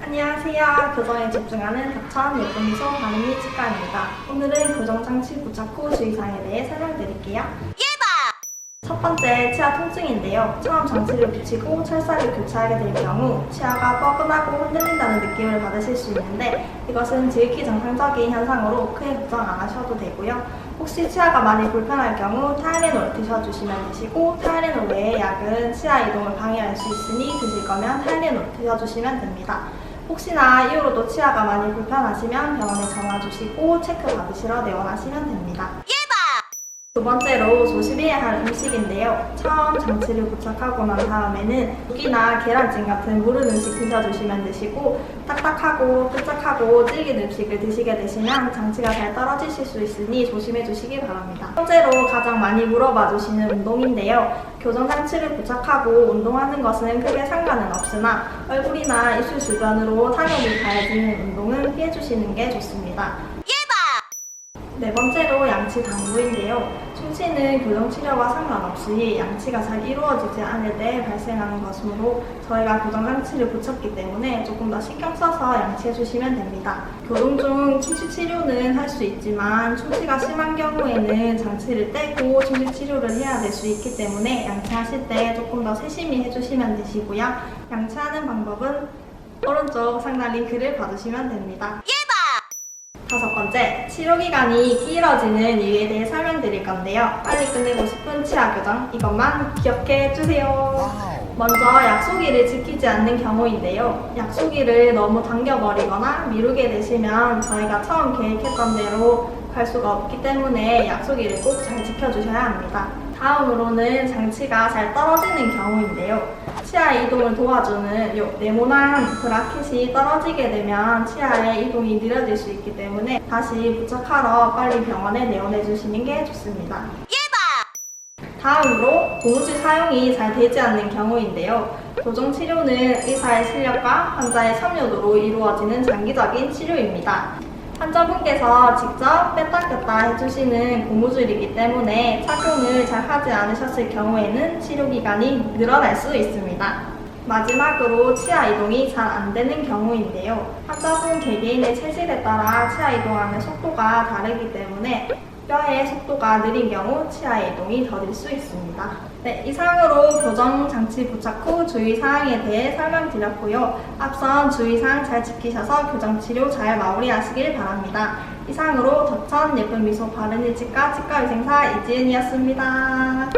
안녕하세요. 교정에 집중하는 닥천 예쁜 미소 바른미 치과입니다. 오늘은 교정장치 부착 후 주의사항에 대해 설명드릴게요. 첫 번째, 치아 통증인데요. 처음 장치를 붙이고 철사를 교체하게 될 경우 치아가 뻐근하고 흔들린다는 느낌을 받으실 수 있는데 이것은 지극히 정상적인 현상으로 크게 걱정 안 하셔도 되고요. 혹시 치아가 많이 불편할 경우 타이레놀 드셔주시면 되시고 타이레놀 외의 약은 치아 이동을 방해할 수 있으니 드실 거면 타이레놀 드셔주시면 됩니다. 혹시나 이후로도 치아가 많이 불편하시면 병원에 전화 주시고 체크 받으시러 내원하시면 됩니다. 두 번째로 조심해야 할 음식인데요. 처음 장치를 부착하고 난 다음에는 국이나 계란찜 같은 무른 음식 드셔주시면 되시고 딱딱하고 끈적하고 질긴 음식을 드시게 되시면 장치가 잘 떨어지실 수 있으니 조심해 주시기 바랍니다. 번째로 가장 많이 물어봐 주시는 운동인데요. 교정 장치를 부착하고 운동하는 것은 크게 상관은 없으나 얼굴이나 입술 주변으로 타격이 가해지는 운동은 피해 주시는 게 좋습니다. 네 번째로 양치 당부인데요. 충치는 교정치료와 상관없이 양치가 잘 이루어지지 않을 때 발생하는 것이므로 저희가 교정장치를 붙였기 때문에 조금 더 신경 써서 양치해 주시면 됩니다. 교정 중 충치 치료는 할 수 있지만 충치가 심한 경우에는 장치를 떼고 충치 치료를 해야 될 수 있기 때문에 양치하실 때 조금 더 세심히 해주시면 되시고요. 양치하는 방법은 오른쪽 상단 링크를 봐주시면 됩니다. 번째, 치료 기간이 길어지는 이유에 대해 설명드릴 건데요. 빨리 끝내고 싶은 치아 교정, 이것만 기억해 주세요. 먼저 약속일을 지키지 않는 경우인데요. 약속일을 너무 당겨버리거나 미루게 되시면 저희가 처음 계획했던 대로 갈 수가 없기 때문에 약속일을 꼭 잘 지켜주셔야 합니다. 다음으로는 장치가 잘 떨어지는 경우인데요. 치아 이동을 도와주는 요 네모난 브라켓이 떨어지게 되면 치아의 이동이 느려질 수 있기 때문에 다시 부착하러 빨리 병원에 내원해 주시는 게 좋습니다. 다음으로 고무줄 사용이 잘 되지 않는 경우인데요. 교정 치료는 의사의 실력과 환자의 참여도로 이루어지는 장기적인 치료입니다. 환자분께서 직접 뺐다 꼈다 해주시는 고무줄이기 때문에 착용을 잘 하지 않으셨을 경우에는 치료 기간이 늘어날 수 있습니다. 마지막으로 치아 이동이 잘 안 되는 경우인데요. 환자분 개개인의 체질에 따라 치아 이동하는 속도가 다르기 때문에 뼈의 속도가 느린 경우 치아 이동이 더딜 수 있습니다. 네, 이상으로 교정 장치 부착 후 주의사항에 대해 설명드렸고요. 앞선 주의사항 잘 지키셔서 교정 치료 잘 마무리하시길 바랍니다. 이상으로 덕천 예쁜 미소 바른 일 치과 치과의생사 이지은이었습니다.